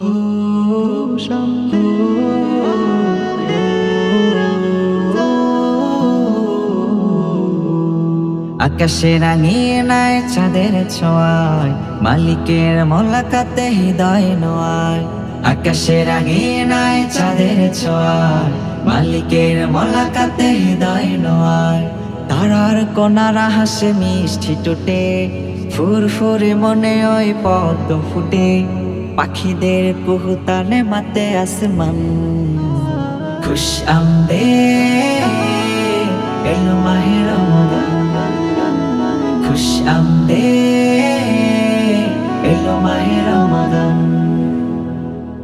আকাশে রাঙিয়ে নাই চাঁদের ছোঁয়ায়, মালিকের মোলাকাতে হৃদয় নোয়ায়। আকাশে রাঙিয়ে নাই চাঁদের ছোঁয়ায়, মালিকের মোলাকাতে হৃদয় নোয়ায়। তারার কোনারা হাসে মিষ্টি টুটে, ফুরফুরে মনে ওই পদ্ম ফুটে। পাখিদের কুহুতানে মাতে আসমান। খুশ আমদে, এলো মাহে রমজান। খুশ আমদে, এলো মাহে রমজান।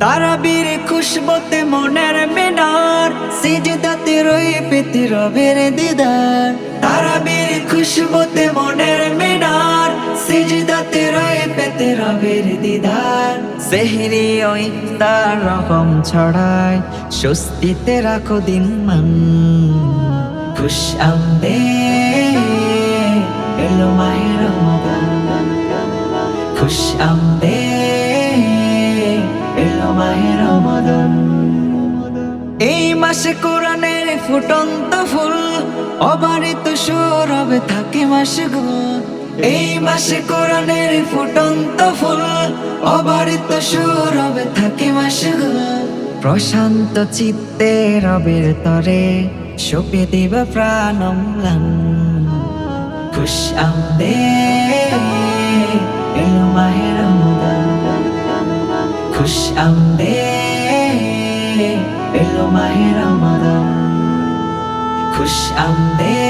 তারা বীর খুশবতে মনের মিনার, সিজদাতে রই পেতে রবের দিদার। তারা বীর খুশবতে মনের মিনার, সিজদাতে রই পেতে রবের দিদার। সেহরি ওই তার রকম ছড়ায়, স্বস্তিতে রাখো দিন মান। খুশ আমদে, এলো মাহে খুশ আমদে, এলো মাহে এই মাসে কোরআনের ফুটন্ত ফুল, অবারিত সৌরভে থাকে মাসে গো এই মাসে কোরআনের ফুটন্ত ফুল, অবারিত সৌরভে থাকে মাসে প্রশান্ত চিত্তে রবের তরে, সপে দিব প্রাণ অম্লান খুশ আমদে, এলো মাহে রমজান। খুশ আমদে, এলো মাহে রমজান। খুশ আমদে